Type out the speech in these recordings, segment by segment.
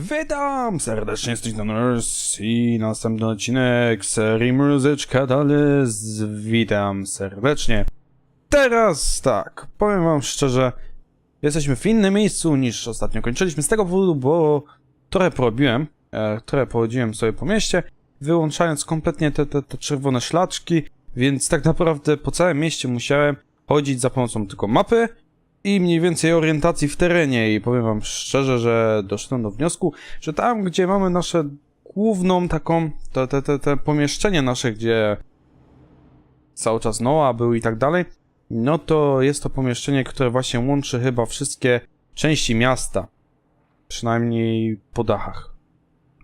Witam serdecznie z Nurse i następny odcinek serii Muzyczka Dalys. Witam serdecznie. Teraz tak, powiem wam szczerze, jesteśmy w innym miejscu niż ostatnio kończyliśmy z tego powodu, bo trochę porobiłem, e, trochę pochodziłem sobie po mieście, wyłączając kompletnie te, te, te czerwone szlaczki, więc tak naprawdę po całym mieście musiałem chodzić za pomocą tylko mapy, i mniej więcej orientacji w terenie i powiem wam szczerze, że doszedłem do wniosku, że tam, gdzie mamy nasze główną taką, te, te, te, te pomieszczenie nasze, gdzie cały czas Noa był i tak dalej, no to jest to pomieszczenie, które właśnie łączy chyba wszystkie części miasta. Przynajmniej po dachach.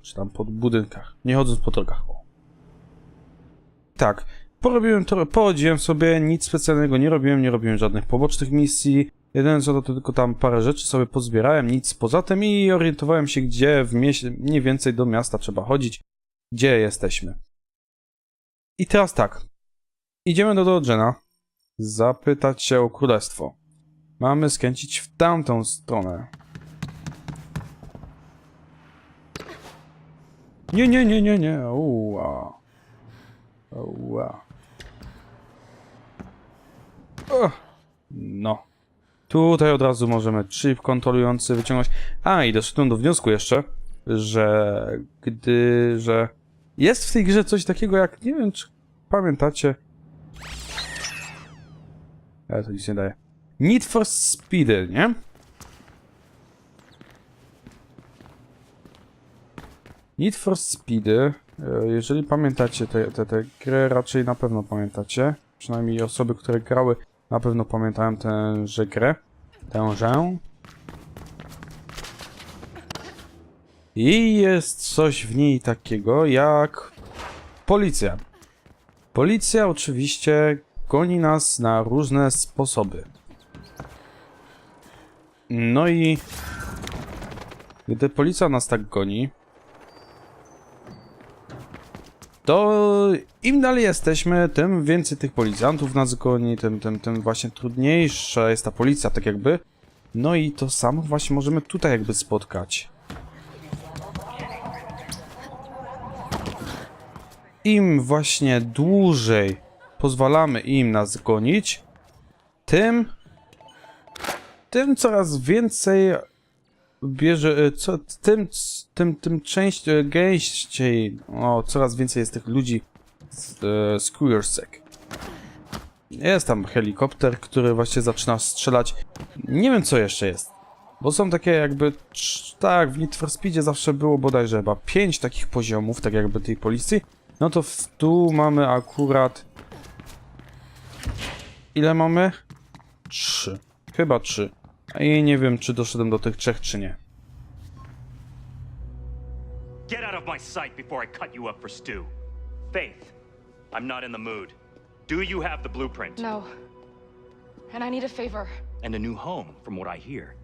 Czy tam po budynkach. Nie chodząc po drogach. Tak. Porobiłem to, pochodziłem sobie, nic specjalnego nie robiłem, nie robiłem żadnych pobocznych misji. Jedyne co to, tylko tam parę rzeczy sobie pozbierałem, nic poza tym i orientowałem się, gdzie w mieście, mniej więcej do miasta trzeba chodzić, gdzie jesteśmy. I teraz tak. Idziemy do Dodgena, zapytać się o królestwo. Mamy skręcić w tamtą stronę. Nie, nie, nie, nie, nie. Uła. Uła. O, no. Tutaj od razu możemy chip kontrolujący wyciągnąć. A, i doszedłem do wniosku jeszcze, że gdy, że jest w tej grze coś takiego jak, nie wiem czy pamiętacie. Ale to nic nie daje. Need for Speedy, nie? Need for Speedy, e, jeżeli pamiętacie tę grę, raczej na pewno pamiętacie. Przynajmniej osoby, które grały, na pewno pamiętają tęże grę. Tężę. I jest coś w niej takiego jak policja. Policja oczywiście goni nas na różne sposoby. No i gdy policja nas tak goni, to im dalej jesteśmy, tym więcej tych policjantów nas goni, tym, tym, tym właśnie trudniejsza jest ta policja, tak jakby. No i to samo właśnie możemy tutaj jakby spotkać. Im właśnie dłużej pozwalamy im nas gonić, tym tym coraz więcej bierze, e, co, tym, tym, tym część, e, gęściej, o, coraz więcej jest tych ludzi z, e, z Curiosec. Jest tam helikopter, który właśnie zaczyna strzelać. Nie wiem, co jeszcze jest. Bo są takie jakby, tak, w Need for Speedzie zawsze było bodajże chyba pięć takich poziomów, tak jakby tej policji. No to w, tu mamy akurat... Ile mamy? Trzy. Chyba trzy. I nie wiem, czy doszedłem do tych trzech, czy nie. Get out of my sight before I cut you up for stew. Faith, I'm not in the mood. Do you have the blueprint? No. And I need a favor. And a new home, from what I hear.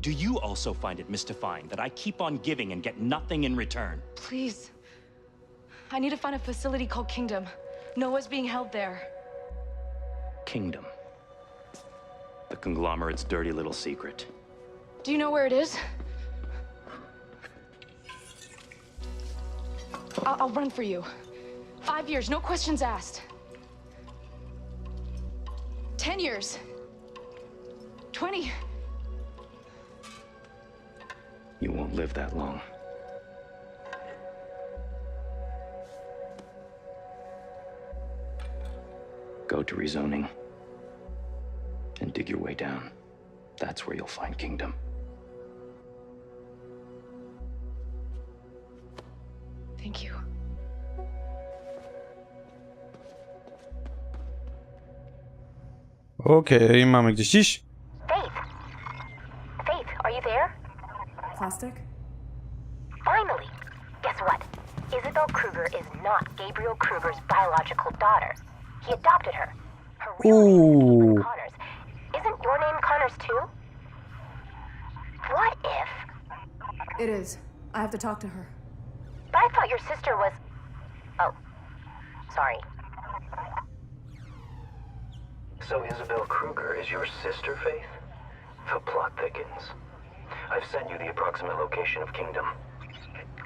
Do you also find it mystifying that I keep on giving and get nothing in return? Please. I need to find a facility called Kingdom. Noah's being held there. Kingdom. The conglomerate's dirty little secret. Do you know where it is? I'll, I'll run for you. Five years, no questions asked. Ten years. Twenty. You won't live that long. Go to rezoning and dig your way down. That's where you'll find Kingdom. Thank you. Okej, mamy gdzieś iść? Faith! Faith, are you there? Plastic? Finally! Guess what? Isabel Kruger is not Gabriel Kruger's biological daughter. He adopted her. Her real name is Ooh. Caitlin Connors. Isn't your name Connors too? What if? It is. I have to talk to her. But I thought your sister was. Oh. Sorry. So Isabel Kruger is your sister, Faith? The plot thickens. I've sent you the approximate location of Kingdom.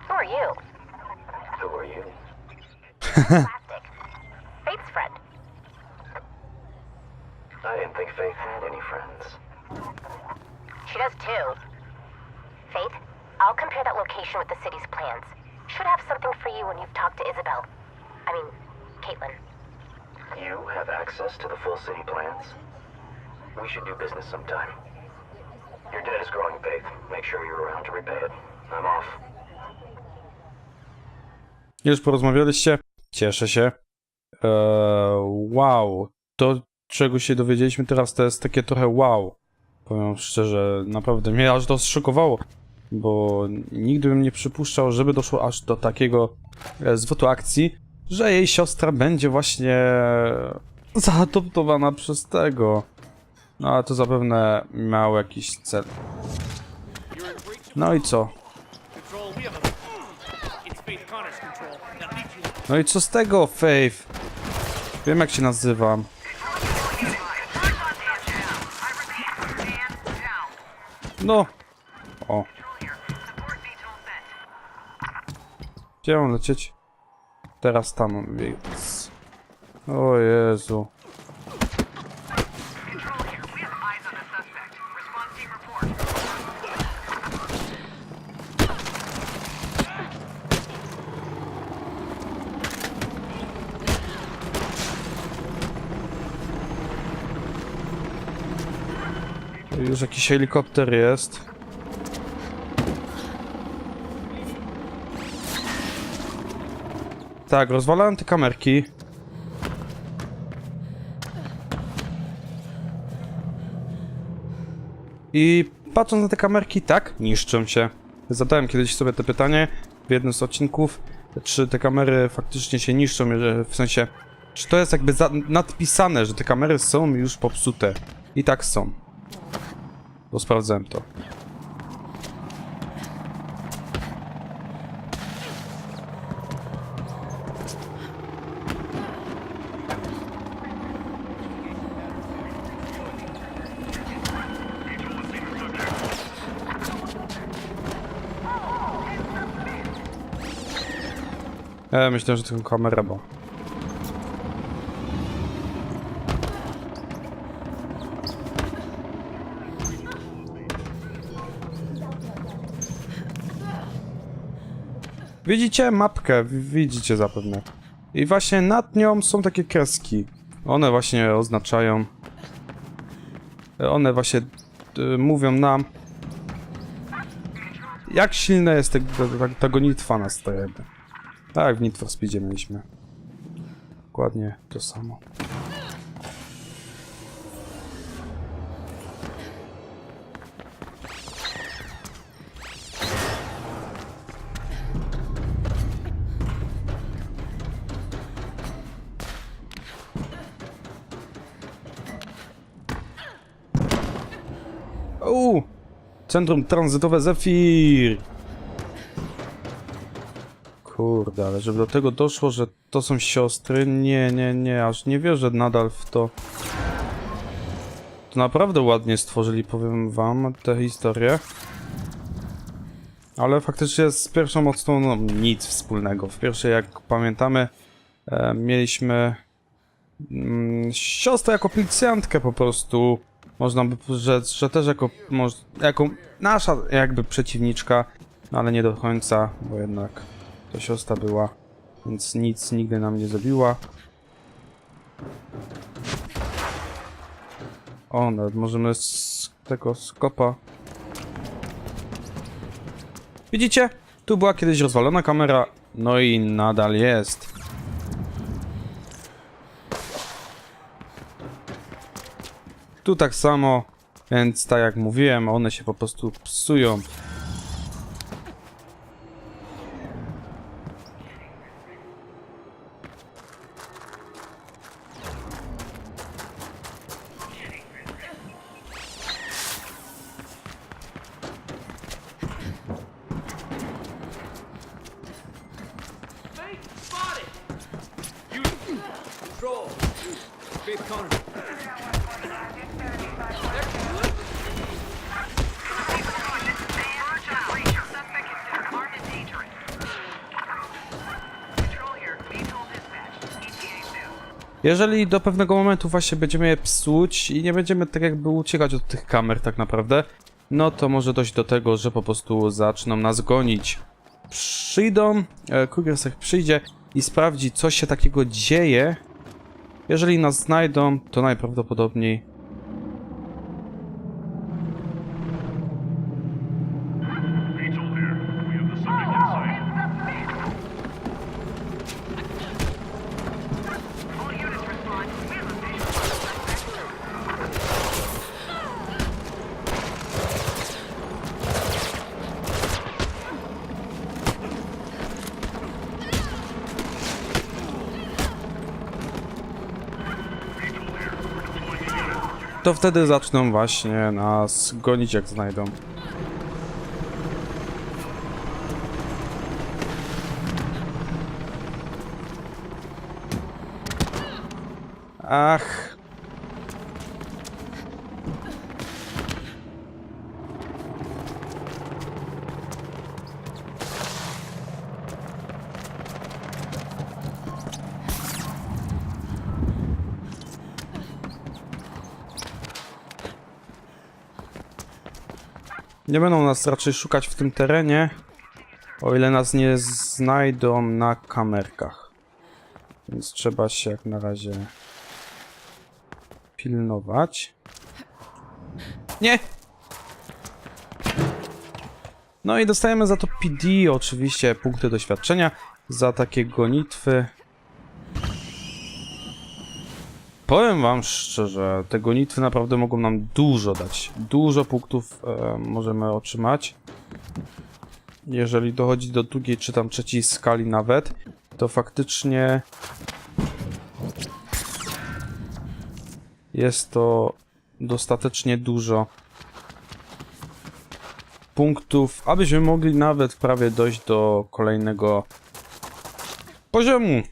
Who are you? Who are you? Plastic. Faith's friend. I didn't think Faith had any friends. She does too. Faith, I'll compare that location with the city's plans. Should have something for you when you've talked to Isabel. I mean, Caitlin. You have access to the full city plans? We should do business sometime. Your debt is growing, Faith. Make sure you're around to repay it. I'm off. Już porozmawialiście? Cieszę się. Eee, wow. To, czego się dowiedzieliśmy teraz, to jest takie trochę wow. Powiem szczerze, naprawdę mnie aż to zszokowało, bo nigdy bym nie przypuszczał, żeby doszło aż do takiego e, zwrotu akcji, że jej siostra będzie właśnie zaadoptowana przez tego. No ale to zapewne miał jakiś cel. No i co? No i co z tego, Faith? Wiem jak się nazywam. No. O. Gdzie mam lecieć? Teraz tam mam biec. O Jezu. Już jakiś helikopter jest. Tak, rozwalałem te kamerki. I patrząc na te kamerki, tak, niszczą się. Zadałem kiedyś sobie to pytanie w jednym z odcinków, czy te kamery faktycznie się niszczą, w sensie, czy to jest jakby nadpisane, że te kamery są już popsute. I tak są. Bo sprawdzałem to. Ja myślę, że tylko kamera, bo... Widzicie mapkę, widzicie zapewne. I właśnie nad nią są takie kreski. One właśnie oznaczają... One właśnie y, mówią nam... Jak silne jest tego, tego, tego nitwa na stajemy. Tak, w for Speedzie mieliśmy. Dokładnie to samo. Uuu! Centrum tranzytowe Zephyr! Kurde, ale żeby do tego doszło, że to są siostry, nie, nie, nie, aż nie wierzę nadal w to. To naprawdę ładnie stworzyli, powiem wam, tę historię. Ale faktycznie z pierwszą odsłoną no, nic wspólnego. W pierwszej, jak pamiętamy, e, mieliśmy mm, siostrę jako policjantkę po prostu. Można by rzec, że też jako, jako nasza jakby przeciwniczka, no ale nie do końca, bo jednak to siostra była, więc nic nigdy nam nie zrobiła. O, nawet możemy z tego skopa. Widzicie? Tu była kiedyś rozwalona kamera, no i nadal jest. Tu tak samo, więc tak jak mówiłem, one się po prostu psują. Spotted! Faith Connor. Jeżeli do pewnego momentu właśnie będziemy je psuć i nie będziemy tak jakby uciekać od tych kamer tak naprawdę, no to może dojść do tego, że po prostu zaczną nas gonić. Przyjdą, e, przyjdzie i sprawdzi co się takiego dzieje jeżeli nas znajdą, to najprawdopodobniej to wtedy zaczną właśnie nas gonić jak znajdą. Ach. Nie będą nas raczej szukać w tym terenie, o ile nas nie znajdą na kamerkach. Więc trzeba się jak na razie pilnować. Nie! No i dostajemy za to PD, oczywiście punkty doświadczenia, za takie gonitwy. Powiem wam szczerze, te gonitwy naprawdę mogą nam dużo dać. Dużo punktów e, możemy otrzymać. Jeżeli dochodzi do drugiej czy tam trzeciej skali nawet, to faktycznie jest to dostatecznie dużo punktów, abyśmy mogli nawet prawie dojść do kolejnego poziomu.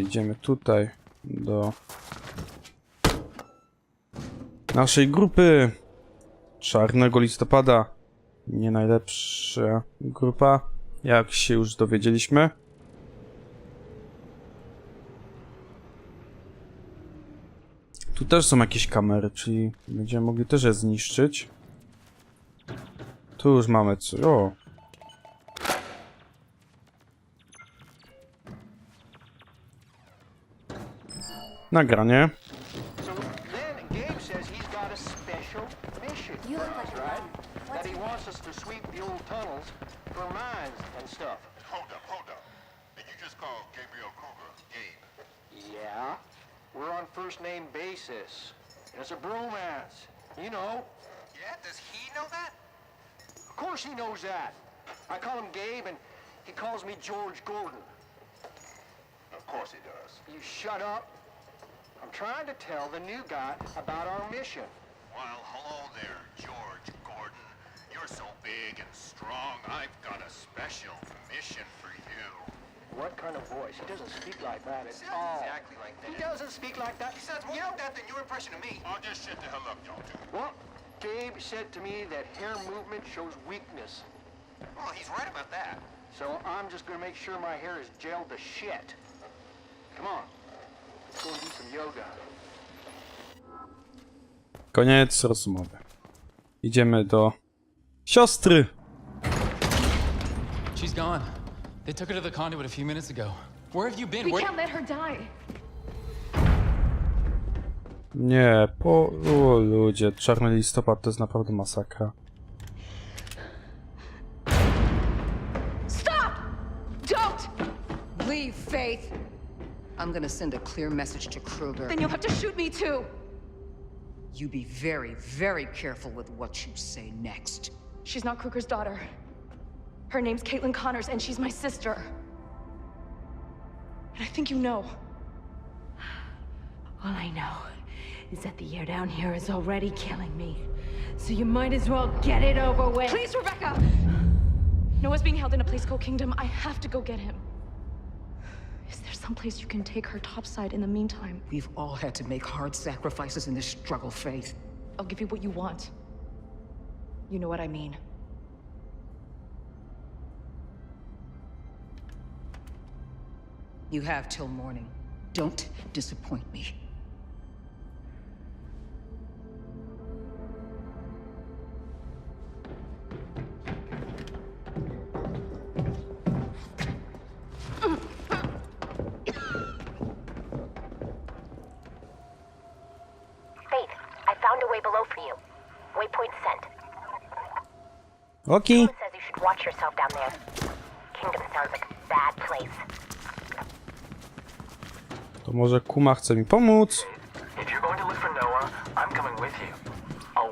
Idziemy tutaj do naszej grupy Czarnego Listopada. Nie najlepsza grupa, jak się już dowiedzieliśmy. Tu też są jakieś kamery, czyli będziemy mogli też je zniszczyć. Tu już mamy co. O, Gabe? Yeah. We're on first name basis. And it's a bromance. You know. Yeah, does he know that? Of course he knows that. I call him Gabe and he calls me George Gordon. Of course he does. You shut up. I'm trying to tell the new guy about our mission. Well, hello there, George Gordon. You're so big and strong. I've got a special mission for you. What kind of voice? He doesn't speak like that at Sounds all. exactly like that. He doesn't speak like that. He sounds more like that than your impression of me. I'll just shut the hell up, y'all you? Well, Gabe said to me that hair movement shows weakness. Well, he's right about that. So I'm just gonna make sure my hair is gelled to shit. Come on. Koniec rozmowy. Idziemy do siostry. She's gone. They took her to the conduit a few minutes ago. Where have you been? We Where- can't let her die. Nie, po... O ludzie, czarny listopad to jest naprawdę masakra. Stop! Don't! Leave, Faith. I'm gonna send a clear message to Kruger. Then you'll have to shoot me too. You be very, very careful with what you say next. She's not Kruger's daughter. Her name's Caitlin Connors, and she's my sister. And I think you know. All I know is that the air down here is already killing me. So you might as well get it over with. Please, Rebecca! Noah's being held in a place called Kingdom. I have to go get him. Someplace you can take her topside in the meantime. We've all had to make hard sacrifices in this struggle, Faith. I'll give you what you want. You know what I mean. You have till morning. Don't disappoint me.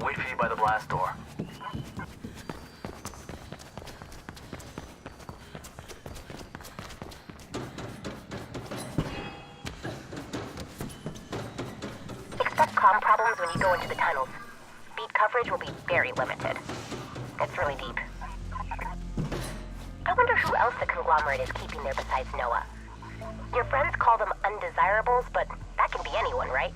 Wait for you by the blast door. Expect comm problems when you go into the tunnels. Beat coverage will be very limited. It's really deep. I wonder who else the conglomerate is keeping there besides Noah. Your friends call them undesirables, but that can be anyone, right?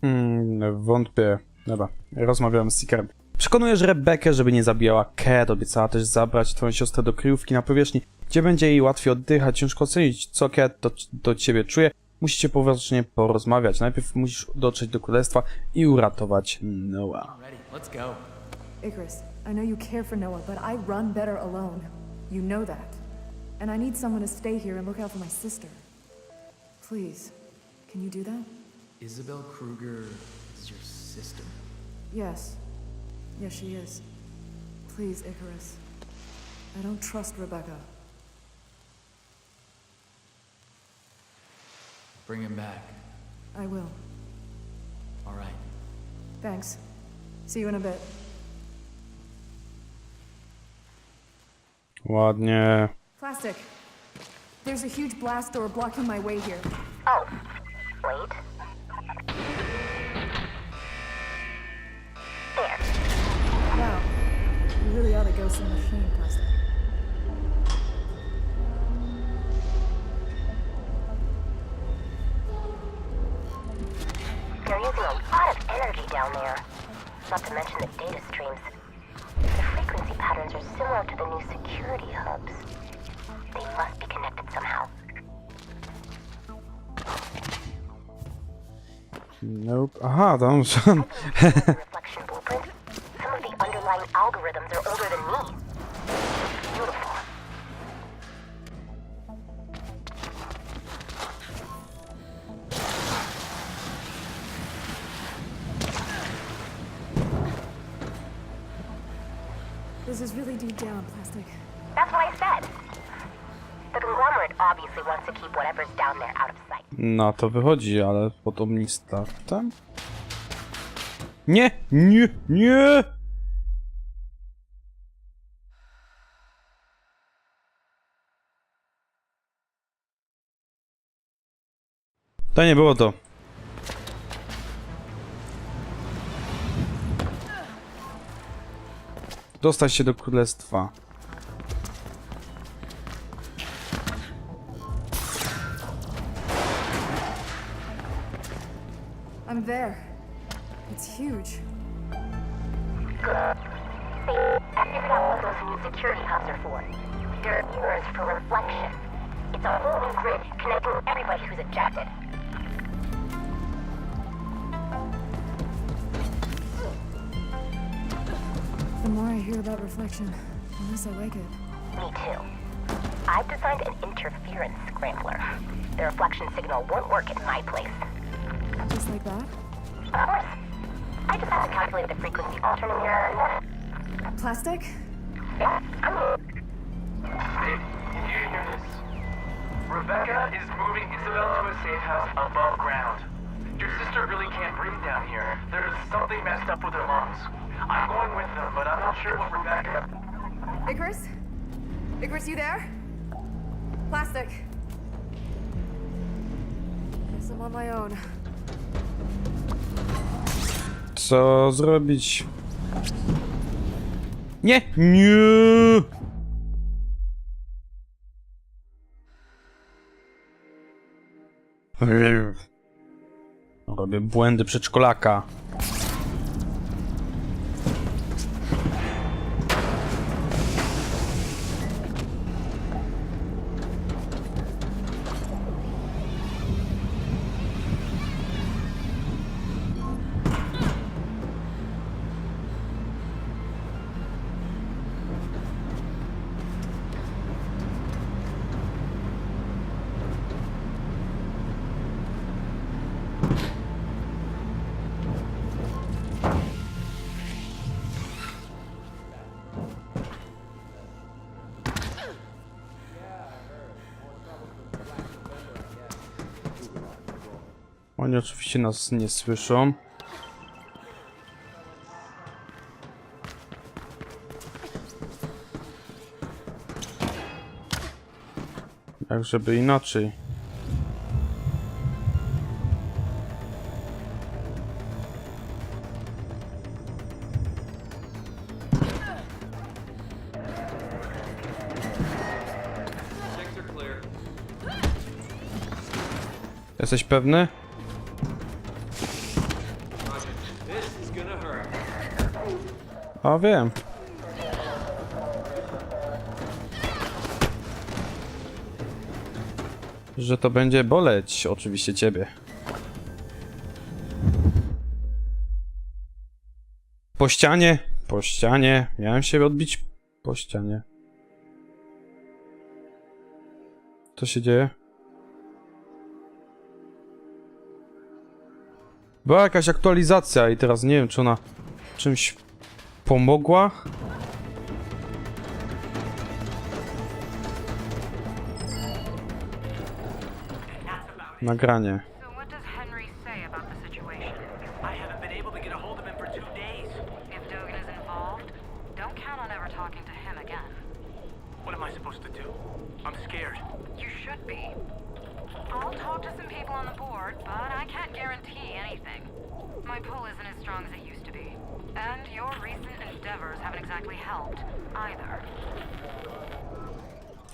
Hmm, wątpię. Dobra, rozmawiam z Seekerem. Przekonujesz Rebekę, żeby nie zabijała Cat. Obiecała też zabrać twoją siostrę do kryjówki na powierzchni, gdzie będzie jej łatwiej oddychać. Ciężko ocenić, co Cat do, do ciebie czuje. Musicie poważnie porozmawiać. Najpierw musisz dotrzeć do królestwa i uratować Noah. Ready, let's go. Icarus, I know you care for Noah, but I run better alone. You know that. And I need someone to stay here and look out for my sister. Please, can you do that? Isabel Kruger is your sister. Yes. Yes, she is. Please, Icarus. I don't trust Rebecca. Bring him back. I will. All right. Thanks. See you in a bit. Ładnie. Plastic. There's a huge blast door blocking my way here. Oh, wait. There. Wow. You really are the ghost in the machine, Plastic. They're using a lot of energy down there. Not to mention the data streams. Patterns are similar to the new security hubs. They must be connected somehow. Nope. Aha, tam są... This is really deep down, Plastic. That's what I said. The conglomerate obviously wants to keep whatever's down there out of sight. No to wychodzi, ale podobni startem? Nie! Nie! Nie! To nie było to. Dostać się do królestwa. I'm there. It's huge. Good. See, I figured out what those new security hubs are for. They're mirrors for reflection. It's a whole new grid connecting everybody who's ejected. The more I hear about reflection, the less I like it. Me too. I've designed an interference scrambler. The reflection signal won't work at my place. Just like that? Of course. I just have to calculate the frequency alternator. Plastic? Yeah, I'm... Did you hear this? Rebecca is moving Isabel to a safe house above ground. Your sister really can't breathe down here. There's something messed up with her lungs. I'm going with them, but I'm not sure what Rebecca... Icarus? Icarus, you there? Plastic. Guess I'm on my own. Co zrobić? Nie! Nie! Robię błędy przedszkolaka. Oni oczywiście nas nie słyszą. Jak żeby inaczej. Jesteś pewny? A wiem. Że to będzie boleć, oczywiście ciebie. Po ścianie, po ścianie. Miałem się odbić po ścianie. Co się dzieje? Była jakaś aktualizacja i teraz nie wiem, czy ona czymś pomogła. Nagranie.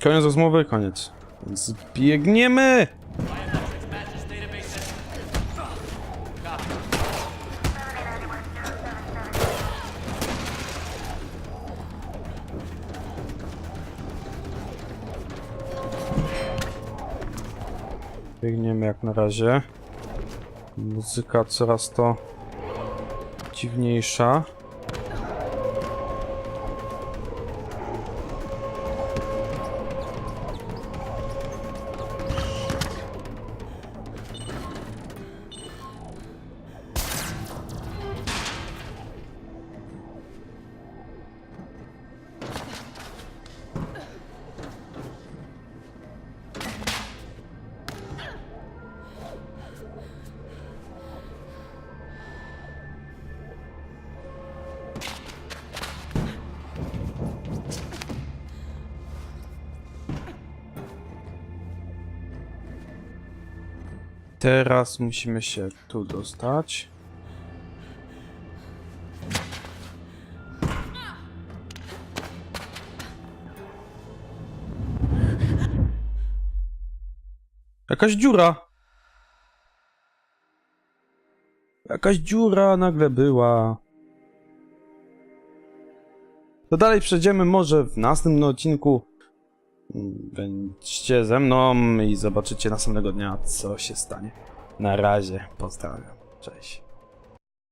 Koniec rozmowy, koniec. Więc biegniemy! Biegniemy jak na razie. Muzyka coraz to dziwniejsza. Teraz musimy się tu dostać. Jakaś dziura. Jakaś dziura nagle była. To dalej przejdziemy może w następnym odcinku. Będźcie ze mną i zobaczycie następnego dnia, co się stanie. Na razie, pozdrawiam. Cześć.